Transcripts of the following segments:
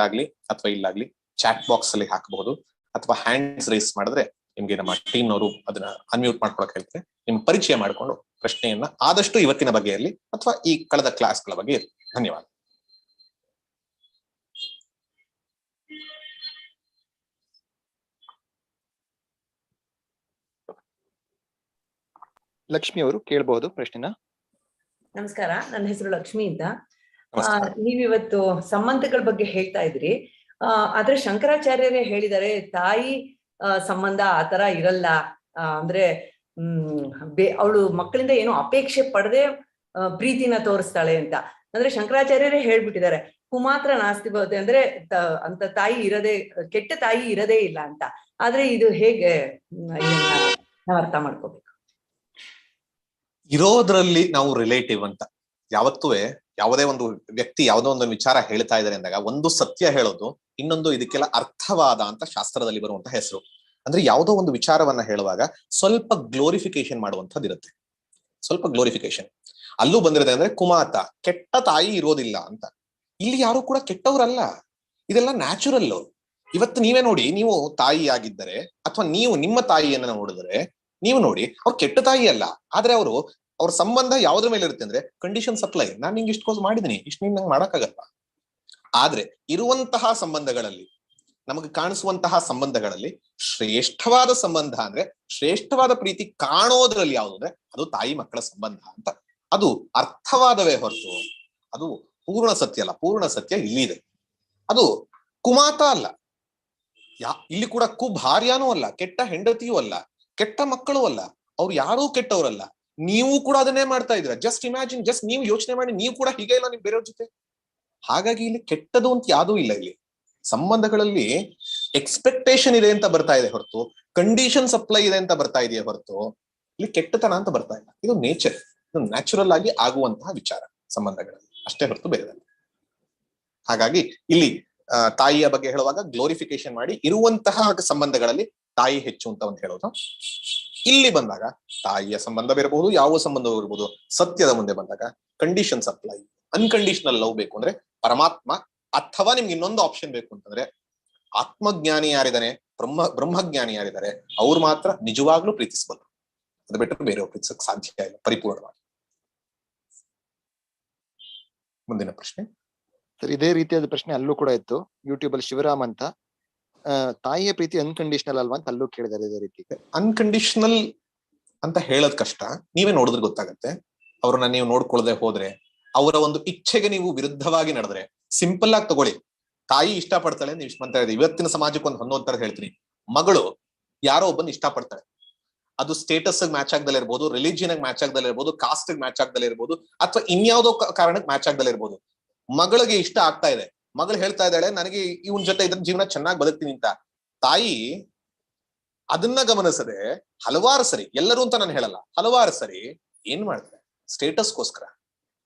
ಆಗ್ಲಿ ಅಥವಾ ಇಲ್ಲಾಗ್ಲಿ chat box ಅಲ್ಲಿ ಹಾಕಬಹುದು ಅಥವಾ ಹ್ಯಾಂಡ್ಸ್ ರೇಸ್ ಮಾಡಿದ್ರೆ ನಿಮ್ಗೆ ನಮ್ಮ ಟೀಮ್ ಅವರು ಅದನ್ನ ಅನ್ಮ್ಯೂಟ್ ಮಾಡ್ಕೊಳಕ್ ಹೇಳ್ತಾರೆ. ನಿಮ್ ಪರಿಚಯ ಮಾಡಿಕೊಂಡು ಪ್ರಶ್ನೆಯನ್ನ ಆದಷ್ಟು ಇವತ್ತಿನ ಬಗ್ಗೆ ಇರಲಿ ಅಥವಾ ಈ ಕಳೆದ ಕ್ಲಾಸ್ಗಳ ಬಗ್ಗೆ ಇರಲಿ ಧನ್ಯವಾದ. ಲಕ್ಷ್ಮಿ ಅವರು ಕೇಳಬಹುದು ಪ್ರಶ್ನೆನ. ನಮಸ್ಕಾರ ನನ್ನ ಹೆಸರು ಲಕ್ಷ್ಮಿ ಅಂತ. ನೀವಿವತ್ತು ಸಂಬಂಧಗಳ ಬಗ್ಗೆ ಹೇಳ್ತಾ ಇದ್ರಿ. ಆದ್ರೆ ಶಂಕರಾಚಾರ್ಯರೇ ಹೇಳಿದ್ದಾರೆ ತಾಯಿ ಆ, ಸಂಬಂಧ ಆತರ ಇರಲ್ಲ. ಅಂದ್ರೆ ಹ್ಮ್ ಬೇ ಅವಳು ಮಕ್ಕಳಿಂದ ಏನು ಅಪೇಕ್ಷೆ ಪಡದೆ ಪ್ರೀತಿನ ತೋರಿಸ್ತಾಳೆ ಅಂತ. ಅಂದ್ರೆ ಶಂಕರಾಚಾರ್ಯರೇ ಹೇಳ್ಬಿಟ್ಟಿದ್ದಾರೆ ಕುಮಾತ್ರ ನಾಸ್ತಿ ಭವತಿ ಅಂದ್ರೆ ಅಂತ ತಾಯಿ ಇರದೇ ಕೆಟ್ಟ ತಾಯಿ ಇರದೇ ಇಲ್ಲ ಅಂತ. ಆದ್ರೆ ಇದು ಹೇಗೆ ನಾವ್ ಅರ್ಥ ಮಾಡ್ಕೋಬೇಕು? ಇರೋದ್ರಲ್ಲಿ ನಾವು ರಿಲೇಟಿವ್ ಅಂತ. ಯಾವತ್ತೂ ಯಾವುದೇ ಒಂದು ವ್ಯಕ್ತಿ ಯಾವುದೋ ಒಂದು ವಿಚಾರ ಹೇಳ್ತಾ ಇದ್ದಾರೆ ಅಂದಾಗ ಒಂದು ಸತ್ಯ ಹೇಳೋದು ಇನ್ನೊಂದು ಇದಕ್ಕೆಲ್ಲ ಅರ್ಥವಾದ ಅಂತ ಶಾಸ್ತ್ರದಲ್ಲಿ ಬರುವಂತ ಹೆಸರು. ಅಂದ್ರೆ ಯಾವುದೋ ಒಂದು ವಿಚಾರವನ್ನ ಹೇಳುವಾಗ ಸ್ವಲ್ಪ ಗ್ಲೋರಿಫಿಕೇಶನ್ ಮಾಡುವಂಥದ್ದು ಇರುತ್ತೆ. ಸ್ವಲ್ಪ ಗ್ಲೋರಿಫಿಕೇಶನ್ ಅಲ್ಲೂ ಬಂದಿರುತ್ತೆ ಅಂದ್ರೆ ಕುಮಾತ, ಕೆಟ್ಟ ತಾಯಿ ಇರೋದಿಲ್ಲ ಅಂತ. ಇಲ್ಲಿ ಯಾರು ಕೂಡ ಕೆಟ್ಟವರಲ್ಲ. ಇದೆಲ್ಲ ನ್ಯಾಚುರಲ್ ಇವತ್ತು ನೀವೇ ನೋಡಿ, ನೀವು ತಾಯಿ ಆಗಿದ್ದರೆ ಅಥವಾ ನೀವು ನಿಮ್ಮ ತಾಯಿಯನ್ನ ನೋಡಿದ್ರೆ, ನೀವು ನೋಡಿ, ಅವ್ರು ಕೆಟ್ಟ ತಾಯಿ ಅಲ್ಲ ಆದ್ರೆ ಅವರು ಅವ್ರ ಸಂಬಂಧ ಯಾವ್ದ್ರ ಮೇಲೆ ಇರುತ್ತೆ ಅಂದ್ರೆ ಕಂಡೀಷನ್ ಸಪ್ಲೈ ನಾನ್ ನಿಂಗೆ ಇಷ್ಟು ಕೋಸ್ ಮಾಡಿದೀನಿ. ಇಷ್ಟು ನೀನ್ ನಂಗೆ ಮಾಡಕ್ಕಾಗಲ್ಲ ಆದ್ರೆ ಇರುವಂತಹ ಸಂಬಂಧಗಳಲ್ಲಿ, ನಮಗೆ ಕಾಣಿಸುವಂತಹ ಸಂಬಂಧಗಳಲ್ಲಿ ಶ್ರೇಷ್ಠವಾದ ಸಂಬಂಧ ಅಂದ್ರೆ ಶ್ರೇಷ್ಠವಾದ ಪ್ರೀತಿ ಕಾಣೋದ್ರಲ್ಲಿ ಯಾವುದು ಅಂದ್ರೆ ಅದು ತಾಯಿ ಮಕ್ಕಳ ಸಂಬಂಧ ಅಂತ. ಅದು ಅರ್ಥವಾದವೇ ಹೊರತು ಅದು ಪೂರ್ಣ ಸತ್ಯ ಅಲ್ಲ. ಪೂರ್ಣ ಸತ್ಯ ಇಲ್ಲಿದೆ. ಅದು ಕುಮಾತ ಅಲ್ಲ. ಯಾ, ಇಲ್ಲಿ ಕೂಡ ಕು ಭಾರ್ಯಾನೂ ಅಲ್ಲ. ಕೆಟ್ಟ ಹೆಂಡತಿಯೂ ಅಲ್ಲ. ಕೆಟ್ಟ ಮಕ್ಕಳು ಅಲ್ಲ. ಅವ್ರು ಯಾರೂ ಕೆಟ್ಟವರಲ್ಲ. ನೀವು ಕೂಡ ಅದನ್ನೇ ಮಾಡ್ತಾ ಇದ್ರ ಜಸ್ಟ್ ಇಮ್ಯಾಜಿನ್ ಜಸ್ಟ್ ನೀವು ಯೋಚನೆ ಮಾಡಿ, ನೀವು ಕೂಡ ಹೀಗೆ ಇಲ್ಲ ನಿಮ್ ಬೇರೆಯವ್ರ ಜೊತೆ? ಹಾಗಾಗಿ ಇಲ್ಲಿ ಕೆಟ್ಟದು ಅಂತ ಯಾವುದೂ ಇಲ್ಲ ಇಲ್ಲಿ. ಸಂಬಂಧಗಳಲ್ಲಿ ಎಕ್ಸ್ಪೆಕ್ಟೇಷನ್ ಇದೆ ಅಂತ ಬರ್ತಾ ಇದೆ ಹೊರತು ಕಂಡೀಷನ್ ಸಪ್ಲೈ ಇದೆ ಅಂತ ಬರ್ತಾ ಇದೆಯಾ ಹೊರತು, ಇಲ್ಲಿ ಕೆಟ್ಟತನ ಅಂತ ಬರ್ತಾ ಇಲ್ಲ. ಇದು ನೇಚರ್ ಇದು ನ್ಯಾಚುರಲ್ ಆಗಿ ಆಗುವಂತಹ ವಿಚಾರ ಸಂಬಂಧಗಳಲ್ಲಿ. ಅಷ್ಟೇ ಹೊರತು ಬೇರೆ ಹಾಗಾಗಿ ಇಲ್ಲಿ ತಾಯಿಯ ಬಗ್ಗೆ ಹೇಳುವಾಗ ಗ್ಲೋರಿಫಿಕೇಶನ್ ಮಾಡಿ ಇರುವಂತಹ ಸಂಬಂಧಗಳಲ್ಲಿ ತಾಯಿ ಹೆಚ್ಚು ಅಂತ ಒಂದು ಹೇಳೋದು. ಇಲ್ಲಿ ಬಂದಾಗ ತಾಯಿಯ ಸಂಬಂಧವಿರಬಹುದು, ಯಾವ ಸಂಬಂಧವೂ ಇರಬಹುದು ಸತ್ಯದ ಮುಂದೆ ಬಂದಾಗ ಕಂಡೀಷನ್ ಸಪ್ಲೈ ಅನ್ಕಂಡೀಷನಲ್ ಲವ್ ಬೇಕು ಅಂದ್ರೆ ಪರಮಾತ್ಮ ಅಥವಾ ನಿಮ್ಗೆ ಇನ್ನೊಂದು ಆಪ್ಷನ್ ಬೇಕು ಅಂತಂದ್ರೆ ಆತ್ಮಜ್ಞಾನಿ ಯಾರಿದ್ದಾನೆ ಬ್ರಹ್ಮ, ಬ್ರಹ್ಮಜ್ಞಾನಿ ಯಾರಿದ್ದಾರೆ ಅವ್ರು ಮಾತ್ರ ನಿಜವಾಗ್ಲೂ ಪ್ರೀತಿಸಬಲ್ಲ ಅದು ಬಿಟ್ಟರೆ ಬೇರೆ ಪ್ರೀತಿಸಕ್ ಸಾಧ್ಯ ಇಲ್ಲ, ಪರಿಪೂರ್ಣವಾಗಿ. ಮುಂದಿನ ಪ್ರಶ್ನೆ. ಸರ್, ಇದೇ ರೀತಿಯಾದ ಪ್ರಶ್ನೆ ಅಲ್ಲೂ ಕೂಡ ಇತ್ತು. ಯೂಟ್ಯೂಬ್ ಅಲ್ಲಿ ಶಿವರಾಮ್ ಅಂತ. ತಾಯಿಯ ಪ್ರೀತಿ ಅನ್ಕಂಡೀಷನಲ್ ಅಲ್ವಾ ಅಂತ ಅಲ್ಲೂ ಕೇಳಿದಾರೆ ಇದೇ ರೀತಿ. ಅನ್ಕಂಡೀಷನಲ್ ಅಂತ ಹೇಳೋದ್ ಕಷ್ಟ, ನೀವೇ ನೋಡಿದ್ರೆ ಗೊತ್ತಾಗತ್ತೆ. ಅವ್ರನ್ನ ನೀವು ನೋಡ್ಕೊಳ್ಳದೆ ಹೋದ್ರೆ, ಅವರ ಒಂದು ಇಚ್ಛೆಗೆ ನೀವು ವಿರುದ್ಧವಾಗಿ ನಡೆದ್ರೆ ಸಿಂಪಲ್ ಆಗಿ ತಗೊಳ್ಳಿ. ತಾಯಿ ಇಷ್ಟ ಪಡ್ತಾಳೆ ನೀವು ಇಷ್ಟ ಇದೆ ಇವತ್ತಿನ ಸಮಾಜಕ್ಕೆ ಒಂದು ಹೊಂದೋ ತರ ಹೇಳ್ತೀನಿ. ಮಗಳು ಯಾರೋ ಒಬ್ಬನ್ ಇಷ್ಟ ಪಡ್ತಾಳೆ ಅದು ಸ್ಟೇಟಸ್ ಮ್ಯಾಚ್ ಆಗ್ದಲೇ ಇರ್ಬೋದು ರಿಲಿಜಿಯನ್ ಮ್ಯಾಚ್ ಆಗ್ದಲೇ ಇರ್ಬೋದು ಕಾಸ್ಟ್ ಮ್ಯಾಚ್ ಆಗ್ದಲೇ ಇರ್ಬೋದು, ಅಥವಾ ಇನ್ಯಾವುದೋ ಕಾರಣಕ್ಕೆ ಮ್ಯಾಚ್ ಆಗ್ದಲೇ ಇರ್ಬೋದು. ಮಗಳಿಗೆ ಇಷ್ಟ ಆಗ್ತಾ ಇದೆ. ಮಗಳು ಹೇಳ್ತಾ ಇದ್ದಾಳೆ, ನನಗೆ ಇವನ್ ಜೊತೆ ಇದ್ರ ಜೀವನ ಚೆನ್ನಾಗಿ ಬದುಕ್ತೀನಿ ಅಂತ. ತಾಯಿ ಅದನ್ನ ಗಮನಿಸದೆ, ಹಲವಾರು ಸರಿ, ಎಲ್ಲರೂ ಅಂತ ನಾನು ಹೇಳಲ್ಲ, ಹಲವಾರು ಸರಿ ಏನ್ ಮಾಡ್ತಾರೆ? ಸ್ಟೇಟಸ್ಗೋಸ್ಕರ,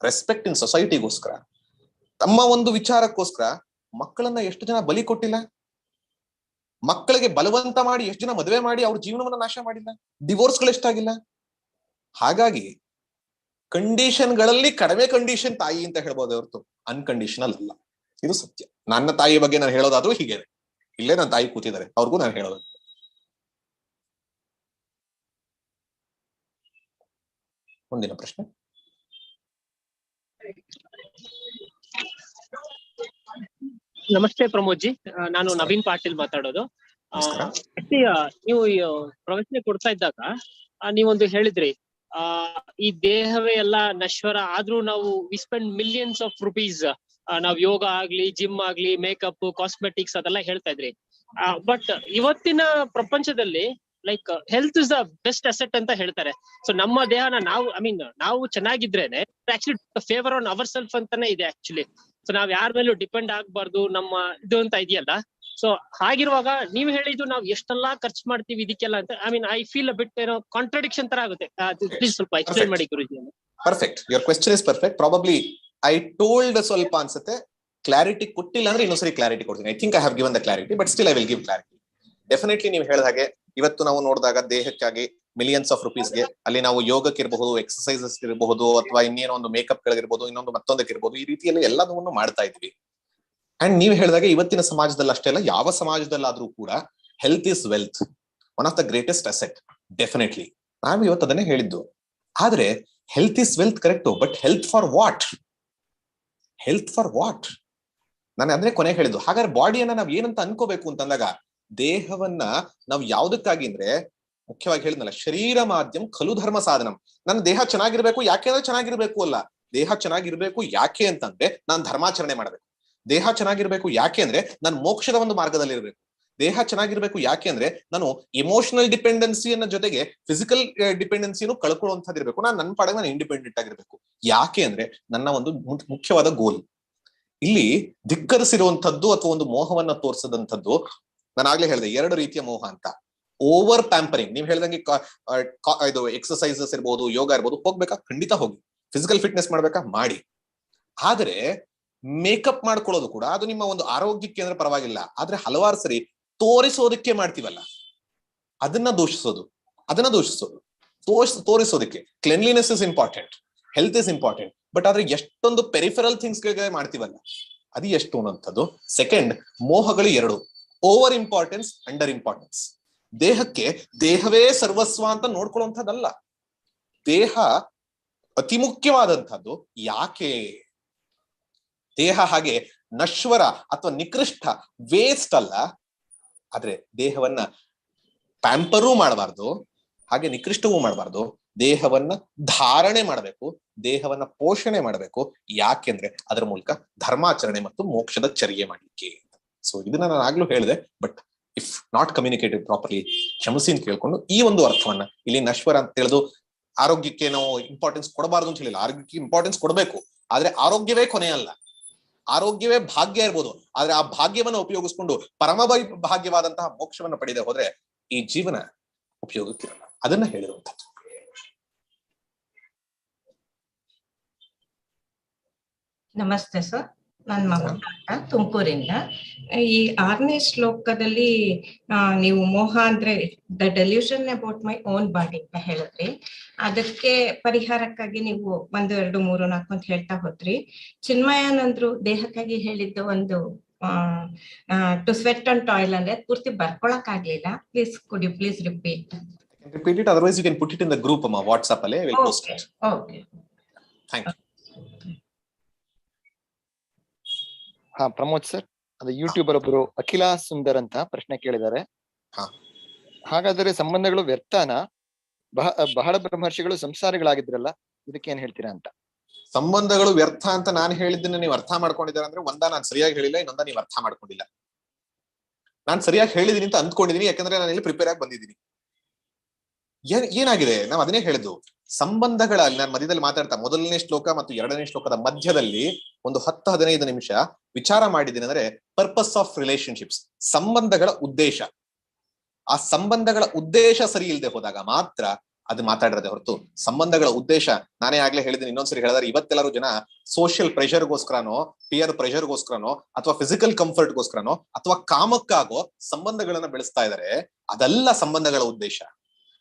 ರೆಸ್ಪೆಕ್ಟ್ ಇನ್ ಸೊಸೈಟಿಗೋಸ್ಕರ, ತಮ್ಮ ಒಂದು ವಿಚಾರಕ್ಕೋಸ್ಕರ ಮಕ್ಕಳನ್ನ ಎಷ್ಟು ಜನ ಬಲಿ ಕೊಟ್ಟಿಲ್ಲ? ಮಕ್ಕಳಿಗೆ ಬಲವಂತ ಮಾಡಿ ಎಷ್ಟು ಜನ ಮದುವೆ ಮಾಡಿ ಅವ್ರ ಜೀವನವನ್ನ ನಾಶ ಮಾಡಿಲ್ಲ? ಡಿವೋರ್ಸ್ಗಳು ಎಷ್ಟಾಗಿಲ್ಲ? ಹಾಗಾಗಿ ಕಂಡೀಷನ್ಗಳಲ್ಲಿ ಕಡಿಮೆ ಕಂಡೀಷನ್ ತಾಯಿ ಅಂತ ಹೇಳ್ಬೋದು ಹೊರತು, ಅನ್ಕಂಡೀಷನಲ್ ಅಲ್ಲ. ಇದು ಸತ್ಯ. ನನ್ನ ತಾಯಿಯ ಬಗ್ಗೆ ನಾನು ಹೇಳೋದಾದ್ರೂ ಹೀಗೆ. ಇಲ್ಲೇ ನನ್ನ ತಾಯಿ ಕೂತಿದ್ದಾರೆ. ಅವ್ರಿಗೂ ನಾನು ಹೇಳೋದು. ಮುಂದಿನ ಪ್ರಶ್ನೆ. ನಮಸ್ತೆ ಪ್ರಮೋದ್ ಜಿ ನಾನು ನವೀನ್ ಪಾಟೀಲ್ ಮಾತಾಡೋದು. ನೀವು ಪ್ರವಚನ ಕೊಡ್ತಾ ಇದ್ದಾಗ ನೀವೊಂದು ಹೇಳಿದ್ರಿ ಆ ಈ ದೇಹವೇ ಎಲ್ಲ ನಶ್ವರ. ಆದ್ರೂ ನಾವು we spend millions of rupees ನಾವ್ ಯೋಗ ಆಗ್ಲಿ ಜಿಮ್ ಆಗ್ಲಿ ಮೇಕಪ್ ಕಾಸ್ಮೆಟಿಕ್ಸ್ ಅದೆಲ್ಲ ಹೇಳ್ತಾ ಇದ್ರಿ. ಬಟ್ ಇವತ್ತಿನ ಪ್ರಪಂಚದಲ್ಲಿ like health is the best asset ಅಂತ ಹೇಳ್ತಾರೆ. ಸೊ ನಮ್ಮ ದೇಹನ ನಾವು ಐ ಮೀನ್ ನಾವು ಚೆನ್ನಾಗಿದ್ರೇನೆ actually favour on our self ಅಂತಾನೆ ಇದೆ ಆಕ್ಚುಲಿ ಸೊ ನಾವ್ ಯಾರ ಮೇಲೂ ಡಿಪೆಂಡ್ ಆಗ್ಬಾರ್ದು ನಮ್ಮ ಇದು ಅಂತ ಇದೆಯಲ್ಲ. ಸೊ ಹಾಗಿರುವಾಗ ನೀವ್ ಹೇಳಿದ್ದು ನಾವ್ ಎಷ್ಟೆಲ್ಲಾ ಖರ್ಚು ಮಾಡ್ತೀವಿ ಇದಕ್ಕೆಲ್ಲ ಅಂತ I mean I feel bit ಏನೋ ಕಾಂಟ್ರಡಿಕ್ಷನ್ ತರ ಆಗುತ್ತೆ. ಪ್ಲೀಸ್ ಸ್ವಲ್ಪ ಎಕ್ಸ್ಪ್ಲೈನ್ ಮಾಡಿ Guruji. Perfect your question is perfect probably I told ಸ್ವಲ್ಪ ಅನ್ಸುತ್ತೆ ಕ್ಲಾರಿಟಿ ಕೊಟ್ಟಿಲ್ಲ ಅಂದ್ರೆ ಇನ್ನೊಂದ್ಸರಿ ಕ್ಲಾರಿಟಿ ಕೊಡ್ತೀನಿ. I think I have given the clarity but still I will give clarity definitely ನೀವು ಹೇಳಿದ ಹಾಗೆ, ಇವತ್ತು ನಾವು ನೋಡಿದಾಗ ದೇಹಕ್ಕಾಗಿ ಮಿಲಿಯನ್ಸ್ ಆಫ್ ರುಪೀಸ್ಗೆ ಅಲ್ಲಿ ನಾವು ಯೋಗಕ್ಕೆ ಇರಬಹುದು ಎಕ್ಸಸೈಸಸ್ ಇರಬಹುದು, ಅಥವಾ ಇನ್ನೇನೋ ಒಂದು ಮೇಕಪ್ ಗಳಿರ್ಬೋದು ಇನ್ನೊಂದು ಮತ್ತೊಂದಕ್ಕೆ ಇರಬಹುದು, ಈ ರೀತಿಯಲ್ಲಿ ಎಲ್ಲದನ್ನು ಮಾಡ್ತಾ ಇದ್ವಿ ಅಂಡ್ ನೀವು ಹೇಳಿದಾಗ ಇವತ್ತಿನ ಸಮಾಜದಲ್ಲಿ ಅಷ್ಟೇ ಅಲ್ಲ, ಯಾವ ಸಮಾಜದಲ್ಲಾದ್ರೂ ಕೂಡ health is wealth one of the greatest asset definitely ನಾವು ಇವತ್ತು ಅದನ್ನೇ ಹೇಳಿದ್ದು. ಆದ್ರೆ health is wealth correct but health for what health for what ನಾನು ಅಂದ್ರೆ ಕೊನೆ ಹೇಳಿದ್ದು, ಹಾಗಾದ್ರೆ ಬಾಡಿಯನ್ನ ನಾವ್ ಏನಂತ ಅನ್ಕೋಬೇಕು ಅಂತಂದಾಗ ದೇಹವನ್ನ ನಾವು ಯಾವ್ದಕ್ಕಾಗಿ ಅಂದ್ರೆ, ಮುಖ್ಯವಾಗಿ ಹೇಳಿದ್ನಲ್ಲ, ಶರೀರ ಮಾಧ್ಯಮ ಖಲು ಧರ್ಮ ಸಾಧನಂ. ನನ್ನ ದೇಹ ಚೆನ್ನಾಗಿರ್ಬೇಕು, ಯಾಕೆ ಅಂದ್ರೆ ಚೆನ್ನಾಗಿರ್ಬೇಕು ಅಲ್ಲ. ದೇಹ ಚೆನ್ನಾಗಿರ್ಬೇಕು ಯಾಕೆ ಅಂತಂದ್ರೆ, ನಾನು ಧರ್ಮಾಚರಣೆ ಮಾಡ್ಬೇಕು. ದೇಹ ಚೆನ್ನಾಗಿರ್ಬೇಕು ಯಾಕೆ ಅಂದ್ರೆ, ನಾನು ಮೋಕ್ಷದ ಒಂದು ಮಾರ್ಗದಲ್ಲಿ ಇರ್ಬೇಕು ದೇಹ ಚೆನ್ನಾಗಿರ್ಬೇಕು. ಯಾಕೆ ಅಂದ್ರೆ ನಾನು ಇಮೋಷನಲ್ ಡಿಪೆಂಡೆನ್ಸಿಯನ್ನ ಜೊತೆಗೆ ಫಿಸಿಕಲ್ ಡಿಪೆಂಡೆನ್ಸಿನೂ ಕಳ್ಕೊಳ್ಳುವಂತದಿರ್ಬೇಕು ನಾನು ನನ್ನ ಪಡೆಗೆ ನಾನು ಇಂಡಿಪೆಂಡೆಂಟ್ ಆಗಿರ್ಬೇಕು. ಯಾಕೆ ಅಂದ್ರೆ ನನ್ನ ಒಂದು ಮುಖ್ಯವಾದ ಗೋಲ್ ಇಲ್ಲಿ ಧಿಕ್ಕರಿಸಿರುವಂತದ್ದು ಅಥವಾ ಒಂದು ಮೋಹವನ್ನ ತೋರಿಸದಂಥದ್ದು ನಾನು ಆಗ್ಲೇ ಹೇಳಿದೆ, ಎರಡು ರೀತಿಯ ಮೋಹ ಅಂತ. ಓವರ್ ಪ್ಯಾಂಪರಿಂಗ್ ನೀವು ಹೇಳ್ದಂಗೆ ಇದು ಎಕ್ಸಸೈಸಸ್ ಇರ್ಬೋದು, ಯೋಗ ಇರ್ಬೋದು, ಹೋಗ್ಬೇಕಾ? ಖಂಡಿತ ಹೋಗಿ. ಫಿಸಿಕಲ್ ಫಿಟ್ನೆಸ್ ಮಾಡ್ಬೇಕಾ? ಮಾಡಿ. ಆದ್ರೆ ಮೇಕಪ್ ಮಾಡ್ಕೊಳ್ಳೋದು ಕೂಡ ಅದು ನಿಮ್ಮ ಒಂದು ಆರೋಗ್ಯಕ್ಕೆ ಅಂದ್ರೆ ಪರವಾಗಿಲ್ಲ. ಆದ್ರೆ ಹಲವಾರು ಸರಿ ತೋರಿಸೋದಕ್ಕೆ ಮಾಡ್ತೀವಲ್ಲ? ಅದನ್ನ ದೂಷಿಸೋದು. ಅದನ್ನ ದೂಷಿಸೋದು. ತೋರ್ಸ್, ತೋರಿಸೋದಕ್ಕೆ. Cleanliness is important health is important but ಆದ್ರೆ ಎಷ್ಟೊಂದು ಪೆರಿಫರಲ್ ಥಿಂಗ್ಸ್ ಮಾಡ್ತೀವಲ್ಲ? ಅದು ಎಷ್ಟು ಅನ್ನೋಂಥದ್ದು ಸೆಕೆಂಡ್ ಮೋಹಗಳು ಎರಡು. ಓವರ್ ಇಂಪಾರ್ಟೆನ್ಸ್ ಅಂಡರ್ ಇಂಪಾರ್ಟೆನ್ಸ್ ದೇಹಕ್ಕೆ ದೇಹವೇ ಸರ್ವಸ್ವ ಅಂತ ನೋಡ್ಕೊಳ್ಳುವಂಥದ್ದಲ್ಲ. ದೇಹ ಅತಿ ಮುಖ್ಯವಾದಂಥದ್ದು ಯಾಕೆ? ದೇಹ ಹಾಗೆ ನಶ್ವರ ಅಥವಾ ನಿಕೃಷ್ಟ ವೇಸ್ಟ್ ಅಲ್ಲ. ಆದ್ರೆ ದೇಹವನ್ನ ಪ್ಯಾಂಪರೂ ಮಾಡಬಾರ್ದು, ಹಾಗೆ ನಿಕೃಷ್ಟವೂ ಮಾಡಬಾರ್ದು. ದೇಹವನ್ನ ಧಾರಣೆ ಮಾಡಬೇಕು, ದೇಹವನ್ನ ಪೋಷಣೆ ಮಾಡಬೇಕು. ಯಾಕೆಂದ್ರೆ ಅದರ ಮೂಲಕ ಧರ್ಮಾಚರಣೆ ಮತ್ತು ಮೋಕ್ಷದ ಚರ್ಯೆ ಮಾಡಲಿಕ್ಕೆ. ಸೊ ಇದನ್ನ ನಾನು ಆಗ್ಲೂ ಹೇಳಿದೆ but if not communicated properly ಕ್ಷಮಿಸಿ ಅಂತ ಕೇಳ್ಕೊಂಡು ಈ ಒಂದು ಅರ್ಥವನ್ನ ಇಲ್ಲಿ ನಶ್ವರ ಅಂತ ತಿಳಿದು ಆರೋಗ್ಯಕ್ಕೆ ನಾವು ಇಂಪಾರ್ಟೆನ್ಸ್ ಕೊಡಬಾರ್ದು ಅಂತ ಹೇಳಿಲ್ಲ. ಆರೋಗ್ಯಕ್ಕೆ ಇಂಪಾರ್ಟೆನ್ಸ್ ಕೊಡಬೇಕು. ಆದ್ರೆ ಆರೋಗ್ಯವೇ ಕೊನೆ ಅಲ್ಲ ಆರೋಗ್ಯವೇ ಭಾಗ್ಯ ಇರ್ಬೋದು. ಆದ್ರೆ ಆ ಭಾಗ್ಯವನ್ನ ಉಪಯೋಗಿಸ್ಕೊಂಡು ಪರಮ ಭಾಗ್ಯವಾದಂತಹ ಮೋಕ್ಷವನ್ನ ಪಡೆಯದೆ ಹೋದ್ರೆ ಈ ಜೀವನ ಉಪಯೋಗಕ್ಕಿರಲ್ಲ. ಅದನ್ನ ಹೇಳಿರುವಂಥದ್ದು. ನಮಸ್ತೆ ಸರ್. ನನ್ನ ಮಗ ತುಮಕೂರಿಂದ. ಈ ಆರನೇ ಶ್ಲೋಕದಲ್ಲಿ ನೀವು ಮೋಹ ಅಂದ್ರೆ the delusion about my own body ಅಂತ ಹೇಳಿದ್ರಿ. ಅದಕ್ಕೆ ಪರಿಹಾರಕ್ಕಾಗಿ ನೀವು ಒಂದು ಎರಡು ಮೂರು ನಾಲ್ಕು ಅಂತ ಹೇಳ್ತಾ ಹೋದ್ರಿ. ಚಿನ್ಮಯಾನಂದ್ರು ದೇಹಕ್ಕಾಗಿ ಹೇಳಿದ್ದು ಒಂದು ಟು ಸ್ವೆಟ್ ಅಂಡ್ ಟಾಯ್ಲ್ ಅಂದ್ರೆ ಅದ್ ಪೂರ್ತಿ ಬರ್ಕೊಳಕ್ ಆಗ್ಲಿಲ್ಲ. Please could please repeat repeat it otherwise you can put it in the group ಅಮ್ಮ ವಾಟ್ಸ್ಆಪ್ ಅಲ್ಲಿ will post okay thank you ಹಾ ಪ್ರಮೋದ್ ಸರ್. ಅದು ಯೂಟ್ಯೂಬರ್ ಒಬ್ರು ಅಖಿಲ ಸುಂದರ್ ಅಂತ ಪ್ರಶ್ನೆ ಕೇಳಿದ್ದಾರೆ. ಹಾ. ಹಾಗಾದರೆ ಸಂಬಂಧಗಳು ವ್ಯರ್ಥನ? ಬಹ ಬಹಳ ಬ್ರಹ್ಮರ್ಷಿಗಳು ಸಂಸಾರಿಗಳಾಗಿದ್ರಲ್ಲ ಇದಕ್ಕೆ ಏನ್ ಹೇಳ್ತೀರಾ ಅಂತ? ಸಂಬಂಧಗಳು ವ್ಯರ್ಥ ಅಂತ ನಾನು ಹೇಳಿದ್ದನ್ನ ನೀವು ಅರ್ಥ ಮಾಡ್ಕೊಂಡಿದ್ದಾರೆ ಅಂದ್ರೆ ಒಂದ ನಾನು ಸರಿಯಾಗಿ ಹೇಳಿಲ್ಲ ಇನ್ನೊಂದ ನೀವು ಅರ್ಥ ಮಾಡ್ಕೊಂಡಿಲ್ಲ. ನಾನು ಸರಿಯಾಗಿ ಹೇಳಿದೀನಿ ಅಂತ ಅಂದ್ಕೊಂಡಿದೀನಿ ಯಾಕಂದ್ರೆ ನಾನು ಇಲ್ಲಿ ಪ್ರಿಪೇರ್ ಆಗಿ ಬಂದಿದ್ದೀನಿ. ಏನ್ ಏನಾಗಿದೆ? ನಾವು ಅದನ್ನೇ ಹೇಳಿದ್ದು ಸಂಬಂಧಗಳ ನಾನು ಮಧ್ಯದಲ್ಲಿ ಮಾತಾಡ್ತಾ ಮೊದಲನೇ ಶ್ಲೋಕ ಮತ್ತು ಎರಡನೇ ಶ್ಲೋಕದ ಮಧ್ಯದಲ್ಲಿ ಒಂದು ಹತ್ತು ಹದಿನೈದು ನಿಮಿಷ ವಿಚಾರ ಮಾಡಿದ್ದೀನಿ ಅಂದ್ರೆ ಪರ್ಪಸ್ ಆಫ್ ರಿಲೇಶನ್ಶಿಪ್ಸ್ ಸಂಬಂಧಗಳ ಉದ್ದೇಶ. ಆ ಸಂಬಂಧಗಳ ಉದ್ದೇಶ ಸರಿ ಇಲ್ಲದೆ ಹೋದಾಗ ಮಾತ್ರ ಅದು ಮಾತಾಡಿರದೆ ಹೊರತು. ಸಂಬಂಧಗಳ ಉದ್ದೇಶ, ನಾನೇ ಆಗ್ಲೇ ಹೇಳಿದ್ದೀನಿ, ಇನ್ನೊಂದ್ಸರಿ ಹೇಳಿದ್ರೆ ಇವತ್ತೆಲ್ಲರೂ ಜನ ಸೋಷಿಯಲ್ ಪ್ರೆಷರ್ಗೋಸ್ಕರನೋ ಪಿಯರ್ ಪ್ರೆಷರ್ಗೋಸ್ಕರನೋ ಅಥವಾ ಫಿಸಿಕಲ್ ಕಂಫರ್ಟ್ಗೋಸ್ಕರನೋ ಅಥವಾ ಕಾಮಕ್ಕಾಗೋ ಸಂಬಂಧಗಳನ್ನ ಬೆಳೆಸ್ತಾ ಇದ್ದಾರೆ ಅದಲ್ಲ ಸಂಬಂಧಗಳ ಉದ್ದೇಶ.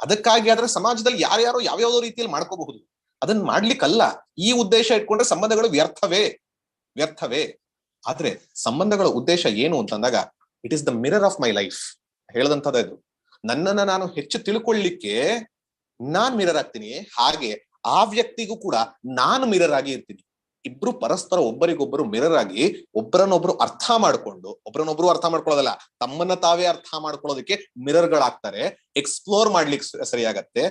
ಅದಕ್ಕಾಗಿ ಆದ್ರೆ ಸಮಾಜದಲ್ಲಿ ಯಾರ್ಯಾರೋ ಯಾವ್ಯಾವ್ದೋ ರೀತಿಯಲ್ಲಿ ಮಾಡ್ಕೋಬಹುದು. ಅದನ್ನ ಮಾಡ್ಲಿಕ್ಕಲ್ಲ. ಈ ಉದ್ದೇಶ ಇಟ್ಕೊಂಡ್ರೆ ಸಂಬಂಧಗಳು ವ್ಯರ್ಥವೇ. ವ್ಯರ್ಥವೇ. ಆದ್ರೆ ಸಂಬಂಧಗಳ ಉದ್ದೇಶ ಏನು ಅಂತಂದಾಗ it is the mirror of my life ಹೇಳದಂತದ ಇದು ನನ್ನನ್ನ ನಾನು ಹೆಚ್ಚು ತಿಳ್ಕೊಳ್ಳಿಕ್ಕೆ ನಾನ್ ಮಿರರ್ ಆಗ್ತೀನಿ. ಹಾಗೆ ಆ ವ್ಯಕ್ತಿಗೂ ಕೂಡ ನಾನು ಮಿರರ್ ಆಗಿ ಇರ್ತೀನಿ. ಇಬ್ರು ಪರಸ್ಪರ ಒಬ್ಬರಿಗೊಬ್ಬರು ಮಿರರ್ ಆಗಿ ಒಬ್ಬರನ್ನೊಬ್ರು ಅರ್ಥ ಮಾಡ್ಕೊಂಡು ಒಬ್ಬರನ್ನೊಬ್ರು ಅರ್ಥ ಮಾಡ್ಕೊಳ್ಳೋದಲ್ಲ, ತಮ್ಮನ್ನ ತಾವೇ ಅರ್ಥ ಮಾಡ್ಕೊಳ್ಳೋದಕ್ಕೆ ಮಿರರ್ ಗಳಾಗ್ತಾರೆ ಎಕ್ಸ್ಪ್ಲೋರ್ ಮಾಡ್ಲಿಕ್ಕೆ ಸರಿ ಸರಿಯಾಗತ್ತೆ,